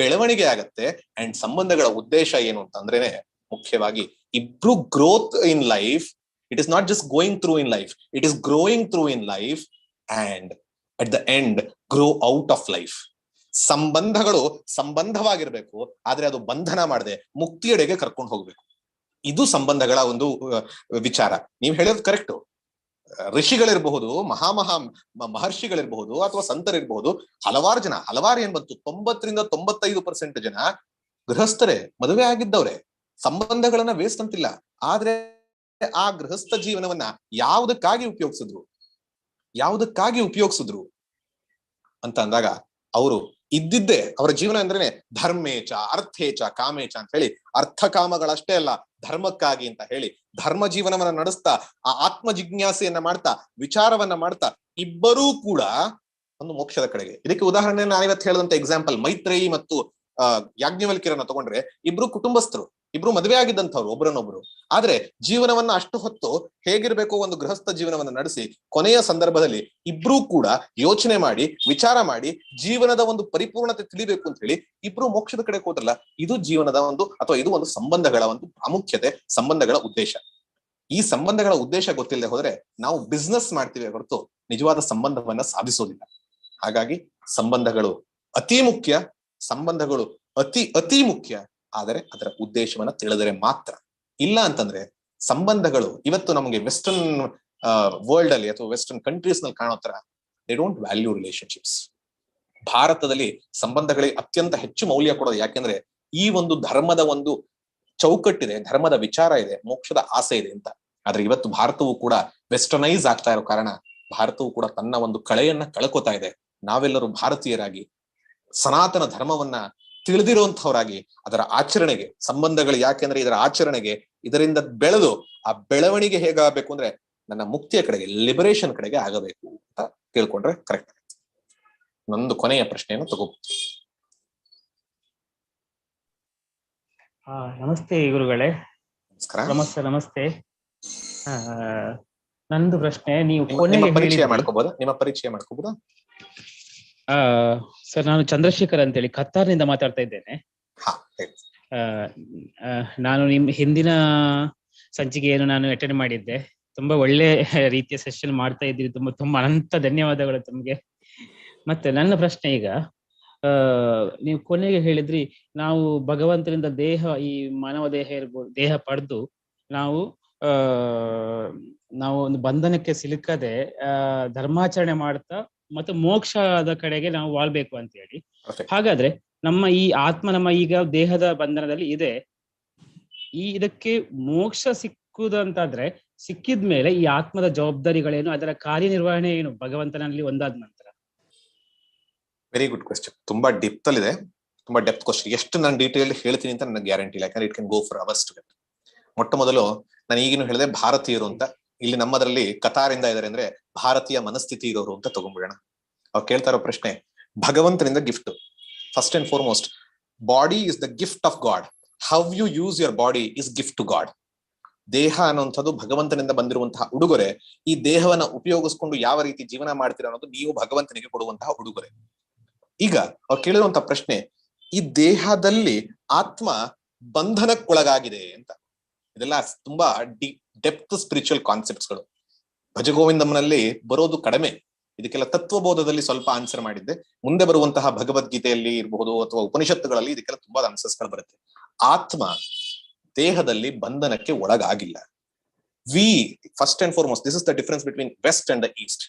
ಬೆಳವಣಿಗೆ ಆಗತ್ತೆ ಅಂಡ್ ಸಂಬಂಧಗಳ ಉದ್ದೇಶ ಏನು ಅಂತಂದ್ರೇನೆ ಮುಖ್ಯವಾಗಿ ಇಬ್ರು growth in life it is not just going through in life it is growing through in life and at the end grow out of life ಸಂಬಂಧಗಳು ಸಂಬಂಧವಾಗಿರ್ಬೇಕು, ಆದ್ರೆ ಅದು ಬಂಧನ ಮಾಡದೆ ಮುಕ್ತಿಯೆಡೆಗೆ ಕರ್ಕೊಂಡು ಹೋಗ್ಬೇಕು. ಇದು ಸಂಬಂಧಗಳ ಒಂದು ವಿಚಾರ. ನೀವು ಹೇಳೋದು ಕರೆಕ್ಟ್ ಋಷಿಗಳಿರಬಹುದು, ಮಹಾಮಹಾ ಮಹಾ ಮಹರ್ಷಿಗಳಿರಬಹುದು ಅಥವಾ ಸಂತರಿರಬಹುದು, ಹಲವಾರು ಜನ, ಹಲವಾರು ಏನ್ ಬಂತು, ತೊಂಬತ್ತರಿಂದ ತೊಂಬತ್ತೈದು ಪರ್ಸೆಂಟ್ ಜನ ಗೃಹಸ್ಥರೇ, ಮದುವೆ ಆಗಿದ್ದವ್ರೆ. ಸಂಬಂಧಗಳನ್ನ ವೇಸ್ಟ್ ಅಂತಿಲ್ಲ. ಆದ್ರೆ ಆ ಗೃಹಸ್ಥ ಜೀವನವನ್ನ ಯಾವುದಕ್ಕಾಗಿ ಉಪಯೋಗಿಸಿದ್ರು? ಯಾವುದಕ್ಕಾಗಿ ಉಪಯೋಗಿಸಿದ್ರು? ಅಂತ ಅಂದಾಗ ಅವರು ಇದ್ದಿದ್ದೇ ಅವರ ಜೀವನ ಅಂದ್ರೇನೆ ಧರ್ಮೇಚ ಅರ್ಥೇಚ ಕಾಮೇಚ ಅಂತ ಹೇಳಿ ಅರ್ಥ ಕಾಮಗಳಷ್ಟೇ ಅಲ್ಲ, ಧರ್ಮಕ್ಕಾಗಿ ಅಂತ ಹೇಳಿ ಧರ್ಮ ಜೀವನವನ್ನ ನಡೆಸ್ತಾ, ಆ ಆತ್ಮ ಜಿಜ್ಞಾಸೆಯನ್ನ ಮಾಡ್ತಾ, ವಿಚಾರವನ್ನ ಮಾಡ್ತಾ ಇಬ್ಬರೂ ಕೂಡ ಒಂದು ಮೋಕ್ಷದ ಕಡೆಗೆ. ಇದಕ್ಕೆ ಉದಾಹರಣೆ ನಾನು ಇವತ್ತು ಹೇಳಿದಂತ ಎಕ್ಸಾಂಪಲ್ ಮೈತ್ರೇಯಿ ಮತ್ತು ಅಹ್ ಯಾಜ್ಞವಲ್ಕಿರನ್ನ ತಗೊಂಡ್ರೆ ಇಬ್ರು ಕುಟುಂಬಸ್ಥರು. ಇಬ್ರು ಮದುವೆ ಆಗಿದ್ದಂಥವ್ರು, ಒಬ್ರನ್ನೊಬ್ರು. ಆದ್ರೆ ಜೀವನವನ್ನ ಅಷ್ಟು ಹೊತ್ತು ಹೇಗಿರ್ಬೇಕು ಒಂದು ಗೃಹಸ್ಥ ಜೀವನವನ್ನ ನಡೆಸಿ, ಕೊನೆಯ ಸಂದರ್ಭದಲ್ಲಿ ಇಬ್ರು ಕೂಡ ಯೋಚನೆ ಮಾಡಿ, ವಿಚಾರ ಮಾಡಿ, ಜೀವನದ ಒಂದು ಪರಿಪೂರ್ಣತೆ ತಿಳಿಬೇಕು ಅಂತ ಹೇಳಿ ಇಬ್ರು ಮೋಕ್ಷದ ಕಡೆ ಹೋದ್ರಲ್ಲ, ಇದು ಜೀವನದ ಒಂದು ಅಥವಾ ಇದು ಒಂದು ಸಂಬಂಧಗಳ ಒಂದು ಪ್ರಾಮುಖ್ಯತೆ, ಸಂಬಂಧಗಳ ಉದ್ದೇಶ. ಈ ಸಂಬಂಧಗಳ ಉದ್ದೇಶ ಗೊತ್ತಿಲ್ಲದೆ ಹೋದ್ರೆ ನಾವು ಬಿಸ್ನೆಸ್ ಮಾಡ್ತೀವಿ ಹೊರತು ನಿಜವಾದ ಸಂಬಂಧವನ್ನ ಸಾಧಿಸೋದಿಲ್ಲ. ಹಾಗಾಗಿ ಸಂಬಂಧಗಳು ಅತಿ ಮುಖ್ಯ, ಸಂಬಂಧಗಳು ಅತಿ ಅತಿ ಮುಖ್ಯ. ಆದರೆ ಅದರ ಉದ್ದೇಶವನ್ನ ತಿಳಿದರೆ ಮಾತ್ರ. ಇಲ್ಲ ಅಂತಂದ್ರೆ ಸಂಬಂಧಗಳು ಇವತ್ತು ನಮಗೆ ವೆಸ್ಟರ್ನ್ ವರ್ಲ್ಡ್ ಅಲ್ಲಿ ಅಥವಾ ವೆಸ್ಟರ್ನ್ ಕಂಟ್ರೀಸ್ನಲ್ಲಿ ಕಾಣೋ ತರ ದೇ ಡೋಂಟ್ ವ್ಯಾಲ್ಯೂ ರಿಲೇಶನ್ಶಿಪ್ಸ್ ಭಾರತದಲ್ಲಿ ಸಂಬಂಧಗಳಿಗೆ ಅತ್ಯಂತ ಹೆಚ್ಚು ಮೌಲ್ಯ ಕೊಡೋದು ಯಾಕೆಂದ್ರೆ ಈ ಒಂದು ಧರ್ಮದ ಒಂದು ಚೌಕಟ್ಟಿದೆ, ಧರ್ಮದ ವಿಚಾರ ಇದೆ, ಮೋಕ್ಷದ ಆಸೆ ಇದೆ ಅಂತ. ಆದ್ರೆ ಇವತ್ತು ಭಾರತವು ಕೂಡ ವೆಸ್ಟರ್ನೈಸ್ ಆಗ್ತಾ ಇರೋ ಕಾರಣ ಭಾರತವು ಕೂಡ ತನ್ನ ಒಂದು ಕಳೆಯನ್ನ ಕಳ್ಕೊತಾ ಇದೆ. ನಾವೆಲ್ಲರೂ ಭಾರತೀಯರಾಗಿ ಸನಾತನ ಧರ್ಮವನ್ನ ತಿಳಿದಿರುವಂತವರಾಗಿ ಅದರ ಆಚರಣೆಗೆ ಸಂಬಂಧಗಳು ಯಾಕೆಂದ್ರೆ ಇದರ ಆಚರಣೆಗೆ ಇದರಿಂದ ಬೆಳೆದು ಆ ಬೆಳವಣಿಗೆ ಹೇಗಾಗಬೇಕು ಅಂದ್ರೆ ನನ್ನ ಮುಕ್ತಿಯ ಕಡೆಗೆ ಲಿಬರೇಷನ್ ಕಡೆಗೆ ಆಗಬೇಕು ಅಂತ ತಿಳ್ಕೊಂಡ್ರೆ ಕರೆಕ್ಟ್ ನಂದು ಕೊನೆಯ ಪ್ರಶ್ನೆಯನ್ನು ತಗೋ. ಆ, ನಮಸ್ತೆ ಗುರುಗಳೇ. ನಮಸ್ತೆ ನಮಸ್ತೆ. ನಂದು ಪ್ರಶ್ನೆ ನೀವು ಪರಿಚಯ ಮಾಡ್ಕೋಬಹುದಾ ನಿಮ್ಮ ಪರಿಚಯ ಮಾಡ್ಕೋಬಹುದಾ ಸರ್ ನಾನು ಚಂದ್ರಶೇಖರ್ ಅಂತೇಳಿ ಕತ್ತಾರ್ನಿಂದ ಮಾತಾಡ್ತಾ ಇದ್ದೇನೆ. ಹಾ ಆ, ಆ, ನಾನು ನಿಮ್ ಹಿಂದಿನ ಸಂಚಿಕೆಯನ್ನು ನಾನು ಅಟೆಂಡ್ ಮಾಡಿದ್ದೆ. ತುಂಬಾ ಒಳ್ಳೆ ರೀತಿಯ ಸೆಷನ್ ಮಾಡ್ತಾ ಇದ್ದೀರಿ. ತುಂಬಾ ತುಂಬಾ ಅನಂತ ಧನ್ಯವಾದಗಳು ತಮ್ಗೆ. ಮತ್ತೆ ನನ್ನ ಪ್ರಶ್ನೆ ಈಗ ಆ ನೀವು ಕೊನೆಗೆ ಹೇಳಿದ್ರಿ ನಾವು ಭಗವಂತನಿಂದ ದೇಹ ಈ ಮಾನವ ದೇಹ ಇರ್ಬೋದು ದೇಹ ಪಡೆದು ನಾವು ಆ ನಾವು ಒಂದು ಬಂಧನಕ್ಕೆ ಸಿಲುಕದೆ ಆ ಧರ್ಮಾಚರಣೆ ಮಾಡ್ತಾ ಮತ್ತೆ ಮೋಕ್ಷದ ಕಡೆಗೆ ನಾವು ವಾಳ್ಬೇಕು ಅಂತ ಹೇಳಿ. ಹಾಗಾದ್ರೆ ನಮ್ಮ ಈ ಆತ್ಮ ನಮ್ಮ ಈಗ ದೇಹದ ಬಂಧನದಲ್ಲಿ ಇದೆ. ಈ ಇದಕ್ಕೆ ಮೋಕ್ಷ ಸಿಕ್ಕುದಂತಾದ್ರೆ ಸಿಕ್ಕಿದ್ಮೇಲೆ ಈ ಆತ್ಮದ ಜವಾಬ್ದಾರಿಗಳೇನು ಅದರ ಕಾರ್ಯನಿರ್ವಹಣೆ ಏನು? ಭಗವಂತನಲ್ಲಿ ಒಂದಾದ ನಂತರ. ವೆರಿ ಗುಡ್ ಕ್ವಶನ್ ತುಂಬಾ ಡಿಪ್ತ್ ಅಲ್ಲಿ ಇದೆ ತುಂಬಾ ಡೆಪ್ತ್ ಕ್ವಶನ್ ಎಷ್ಟು ನಾನು ಡೀಟೇಲ್ ಹೇಳ್ತೀನಿ ಅಂತ ನನಗೆ ಗ್ಯಾರಂಟಿ ಇಲ್ಲ. ಯಾಕಂದ್ರೆ it can go for hours to ಮೊಟ್ಟ ಮೊದಲು ನಾನು ಈಗಿನ ಹೇಳಿದೆ ಭಾರತೀಯರು ಅಂತ ಇಲ್ಲಿ ನಮ್ಮದ್ರಲ್ಲಿ ಕತಾರಿಂದ ಇದಾರೆ ಅಂದ್ರೆ ಭಾರತೀಯ ಮನಸ್ಥಿತಿ ಇರೋರು ಅಂತ ತಗೊಂಡ್ಬಿಡೋಣ. ಅವ್ರು ಕೇಳ್ತಾ ಇರೋ ಪ್ರಶ್ನೆ, ಭಗವಂತನಿಂದ gift first and foremost body is the gift of God how you use your body is gift to God ದೇಹ ಅನ್ನುವಂಥದ್ದು ಭಗವಂತನಿಂದ ಬಂದಿರುವಂತಹ ಉಡುಗೊರೆ. ಈ ದೇಹವನ್ನ ಉಪಯೋಗಿಸ್ಕೊಂಡು ಯಾವ ರೀತಿ ಜೀವನ ಮಾಡ್ತೀರ ಅನ್ನೋದು ನೀವು ಭಗವಂತನಿಗೆ ಕೊಡುವಂತಹ ಉಡುಗೊರೆ. ಈಗ ಅವ್ರು ಕೇಳಿರುವಂತಹ ಪ್ರಶ್ನೆ, ಈ ದೇಹದಲ್ಲಿ ಆತ್ಮ ಬಂಧನಕ್ಕೊಳಗಾಗಿದೆ ಅಂತ. ಇದೆಲ್ಲ ತುಂಬಾ ಡಿ ಡೆಪ್ತ್ ಸ್ಪಿರಿಚುವಲ್ ಕಾನ್ಸೆಪ್ಟ್ಸ್ಗಳು ಭಜಗೋವಿಂದಮ್ಮನಲ್ಲಿ ಬರೋದು ಕಡಿಮೆ. ಇದಕ್ಕೆಲ್ಲ ತತ್ವಬೋಧದಲ್ಲಿ ಸ್ವಲ್ಪ ಆನ್ಸರ್ ಮಾಡಿದ್ದೆ. ಮುಂದೆ ಬರುವಂತಹ ಭಗವದ್ಗೀತೆಯಲ್ಲಿ ಇರಬಹುದು ಅಥವಾ ಉಪನಿಷತ್ತುಗಳಲ್ಲಿ ಇದಕ್ಕೆಲ್ಲ ತುಂಬಾ ಆನ್ಸರ್ಸ್ಗಳು ಬರುತ್ತೆ. ಆತ್ಮ ದೇಹದಲ್ಲಿ ಬಂಧನಕ್ಕೆ ಒಳಗಾಗಿಲ್ಲ. We first and foremost this is the difference between West and the East